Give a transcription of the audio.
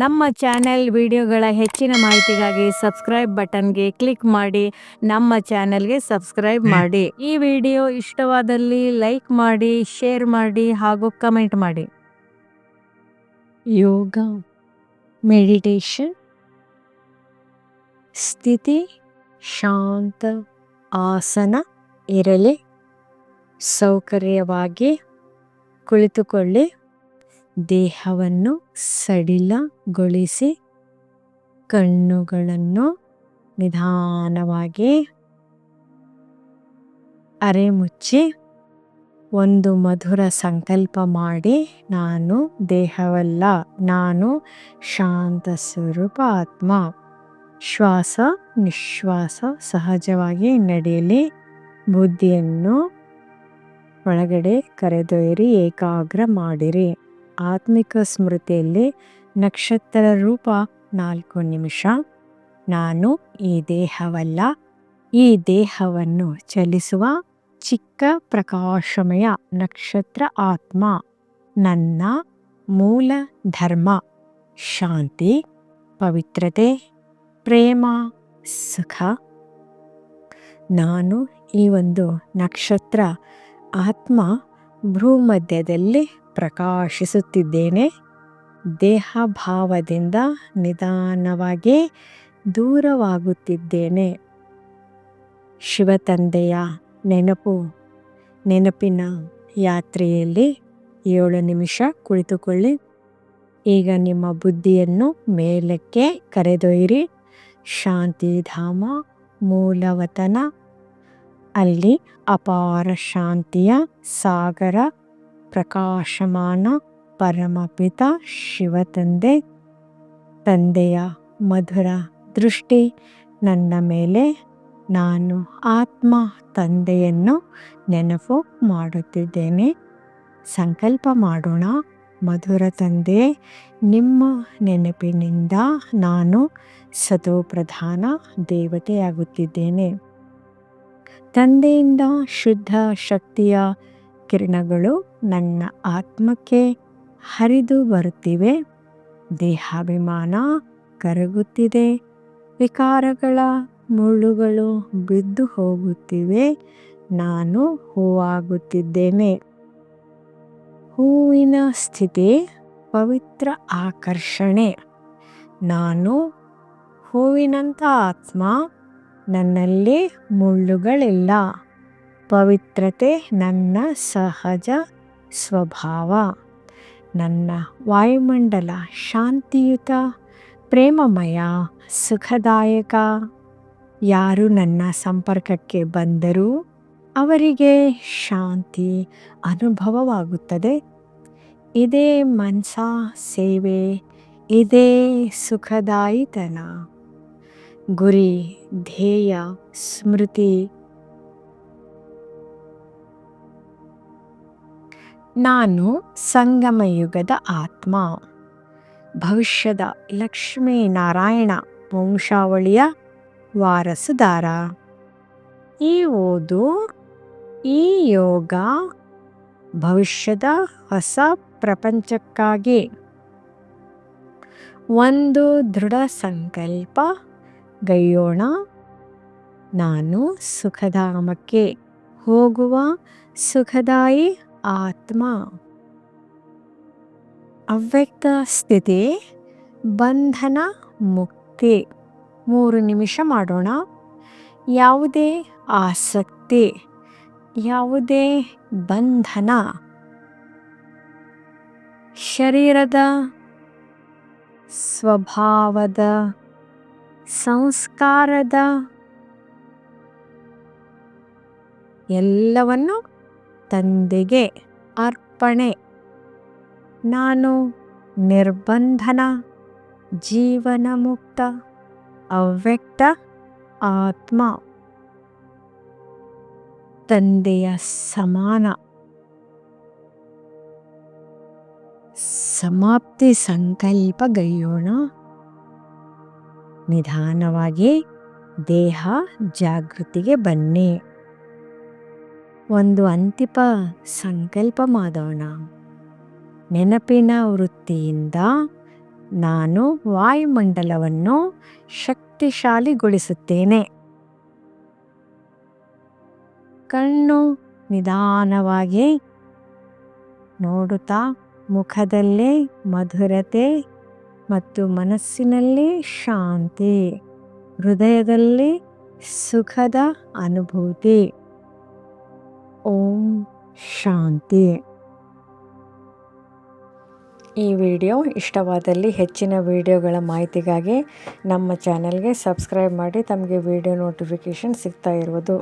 ನಮ್ಮ ಚಾನೆಲ್ ವಿಡಿಯೋಗಳ ಹೆಚ್ಚಿನ ಮಾಹಿತಿಗಾಗಿ ಸಬ್ಸ್ಕ್ರೈಬ್ ಬಟನ್ಗೆ ಕ್ಲಿಕ್ ಮಾಡಿ ನಮ್ಮ ಚಾನೆಲ್ಗೆ ಸಬ್ಸ್ಕ್ರೈಬ್ ಮಾಡಿ. ಈ ವಿಡಿಯೋ ಇಷ್ಟವಾದಲ್ಲಿ ಲೈಕ್ ಮಾಡಿ ಶೇರ್ ಮಾಡಿ ಹಾಗೂ ಕಮೆಂಟ್ ಮಾಡಿ. ಯೋಗ ಮೆಡಿಟೇಷನ್ ಸ್ಥಿತಿ ಶಾಂತ ಆಸನ ಇರಲಿ ಸೌಕರ್ಯವಾಗಿ ಕುಳಿತುಕೊಳ್ಳಿ. ದೇಹವನ್ನು ಸಡಿಲಗೊಳಿಸಿ ಕಣ್ಣುಗಳನ್ನು ನಿಧಾನವಾಗಿ ಅರೆ ಮುಚ್ಚಿ ಒಂದು ಮಧುರ ಸಂಕಲ್ಪ ಮಾಡಿ, ನಾನು ದೇಹವಲ್ಲ, ನಾನು ಶಾಂತ ಸ್ವರೂಪ ಆತ್ಮ. ಶ್ವಾಸ, ನಿಶ್ವಾಸ ಸಹಜವಾಗಿ ನಡೆಯಲಿ. ಬುದ್ಧಿಯನ್ನು ಒಳಗಡೆ ಕರೆದೊಯ್ಯಿರಿ, ಏಕಾಗ್ರ ಮಾಡಿರಿ. ಆತ್ಮಿಕ ಸ್ಮೃತಿಯಲ್ಲಿ ನಕ್ಷತ್ರ ರೂಪ ನಾಲ್ಕು ನಿಮಿಷ. ನಾನು ಈ ದೇಹವಲ್ಲ, ಈ ದೇಹವನ್ನು ಚಲಿಸುವ ಚಿಕ್ಕ ಪ್ರಕಾಶಮಯ ನಕ್ಷತ್ರ ಆತ್ಮ. ನನ್ನ ಮೂಲ ಧರ್ಮ, ಶಾಂತಿ, ಪವಿತ್ರತೆ, ಪ್ರೇಮ, ಸುಖ. ನಾನು ಈ ಒಂದು ನಕ್ಷತ್ರ ಆತ್ಮ ಭ್ರೂಮಧ್ಯದಲ್ಲಿ ಪ್ರಕಾಶಿಸುತ್ತಿದ್ದೇನೆ. ದೇಹ ಭಾವದಿಂದ ನಿಧಾನವಾಗಿ ದೂರವಾಗುತ್ತಿದ್ದೇನೆ. ಶಿವತಂದೆಯ ನೆನಪು, ನೆನಪಿನ ಯಾತ್ರೆಯಲ್ಲಿ ಏಳು ನಿಮಿಷ ಕುಳಿತುಕೊಳ್ಳಿ. ಈಗ ನಿಮ್ಮ ಬುದ್ಧಿಯನ್ನು ಮೇಲಕ್ಕೆ ಕರೆದೊಯ್ಯಿರಿ. ಶಾಂತಿಧಾಮ, ಮೂಲವತನ ಅಲ್ಲಿ ಅಪಾರ ಶಾಂತಿಯ ಸಾಗರ, ಪ್ರಕಾಶಮಾನ ಪರಮಪಿತ ಶಿವತಂದೆ. ತಂದೆಯ ಮಧುರ ದೃಷ್ಟಿ ನನ್ನ ಮೇಲೆ, ನಾನು ಆತ್ಮ ತಂದೆಯನ್ನು ನೆನಪು ಮಾಡುತ್ತಿದ್ದೇನೆ. ಸಂಕಲ್ಪ ಮಾಡೋಣ, ಮಧುರ ತಂದೆ, ನಿಮ್ಮ ನೆನಪಿನಿಂದ ನಾನು ಸತೋಪ್ರಧಾನ ದೇವತೆಯಾಗುತ್ತಿದ್ದೇನೆ. ತಂದೆಯಿಂದ ಶುದ್ಧ ಶಕ್ತಿಯ ಕಿರಣಗಳು ನನ್ನ ಆತ್ಮಕ್ಕೆ ಹರಿದು ಬರುತ್ತಿವೆ. ದೇಹಾಭಿಮಾನ ಕರಗುತ್ತಿದೆ. ವಿಕಾರಗಳ ಮುಳ್ಳುಗಳು ಬಿದ್ದು ಹೋಗುತ್ತಿವೆ. ನಾನು ಹೂವಾಗುತ್ತಿದ್ದೇನೆ. ಹೂವಿನ ಸ್ಥಿತಿ ಪವಿತ್ರ ಆಕರ್ಷಣೆ. ನಾನು ಹೂವಿನಂಥ ಆತ್ಮ ನನ್ನಲ್ಲಿ ಮುಳ್ಳುಗಳಿಲ್ಲ. ಪವಿತ್ರತೆ ನನ್ನ ಸಹಜ ಸ್ವಭಾವ. ನನ್ನ ವಾಯುಮಂಡಲ ಶಾಂತಿಯುತ, ಪ್ರೇಮಮಯ, ಸುಖದಾಯಕ. ಯಾರು ನನ್ನ ಸಂಪರ್ಕಕ್ಕೆ ಬಂದರೂ ಅವರಿಗೆ ಶಾಂತಿ ಅನುಭವವಾಗುತ್ತದೆ. ಇದೇ ಮನಸ ಸೇವೆ, ಇದೇ ಸುಖದಾಯಿತನ. ಗುರಿ, ಧ್ಯೇಯ, ಸ್ಮೃತಿ. ನಾನು ಸಂಗಮಯುಗದ ಆತ್ಮ. ಭವಿಷ್ಯದ ಲಕ್ಷ್ಮೀನಾರಾಯಣ ವಂಶಾವಳಿಯ ವಾರಸುದಾರ. ಈ ಓದು, ಈ ಯೋಗ ಭವಿಷ್ಯದ ಹೊಸ ಪ್ರಪಂಚಕ್ಕಾಗಿ. ಒಂದು ದೃಢ ಸಂಕಲ್ಪ ಗೈಯೋಣ. ನಾನು ಸುಖಧಾಮಕ್ಕೆ ಹೋಗುವ ಸುಖದಾಯಿ ಆತ್ಮ. ಅವ್ಯಕ್ತ ಸ್ಥಿತಿ, ಬಂಧನ ಮುಕ್ತಿ. ಮೂರು ನಿಮಿಷ ಮಾಡೋಣ. ಯಾವುದೇ ಆಸಕ್ತಿ, ಯಾವುದೇ ಬಂಧನ. ಶರೀರದ ಸ್ವಭಾವದ ಸಂಸ್ಕಾರದ ಎಲ್ಲವನ್ನು ತಂದೆಗೆ ಅರ್ಪಣೆ. ನಾನು ನಿರ್ಬಂಧನ ಜೀವನ ಮುಕ್ತ ಅವ್ಯಕ್ತ ಆತ್ಮ. ತಂದೆಯ ಸಮಾನ. ಸಮಾಪ್ತಿ ಸಂಕಲ್ಪಗೈಯೋಣ ನಿಧಾನವಾಗಿ ದೇಹ ಜಾಗೃತಿಗೆ ಬನ್ನಿ. ಒಂದು ಅಂತಿಮ ಸಂಕಲ್ಪ ಮಾಡೋಣ. ನೆನಪಿನ ವೃತ್ತಿಯಿಂದ ನಾನು ವಾಯುಮಂಡಲವನ್ನು ಶಕ್ತಿಶಾಲಿಗೊಳಿಸುತ್ತೇನೆ. ಕಣ್ಣು ನಿಧಾನವಾಗಿ ನೋಡುತ್ತಾ ಮುಖದಲ್ಲೇ ಮಧುರತೆ ಮತ್ತು ಮನಸ್ಸಿನಲ್ಲಿ ಶಾಂತಿ, ಹೃದಯದಲ್ಲಿ ಸುಖದ ಅನುಭೂತಿ. ಓಂ ಶಾಂತಿ. ಈ ವಿಡಿಯೋ ಇಷ್ಟವಾದಲ್ಲಿ ಹೆಚ್ಚಿನ ವಿಡಿಯೋಗಳ ಮಾಹಿತಿಗಾಗಿ ನಮ್ಮ ಚಾನಲ್ಗೆ ಸಬ್ಸ್ಕ್ರೈಬ್ ಮಾಡಿ, ತಮಗೆ ವಿಡಿಯೋ ನೋಟಿಫಿಕೇಷನ್ ಸಿಗ್ತಾ ಇರುವುದು.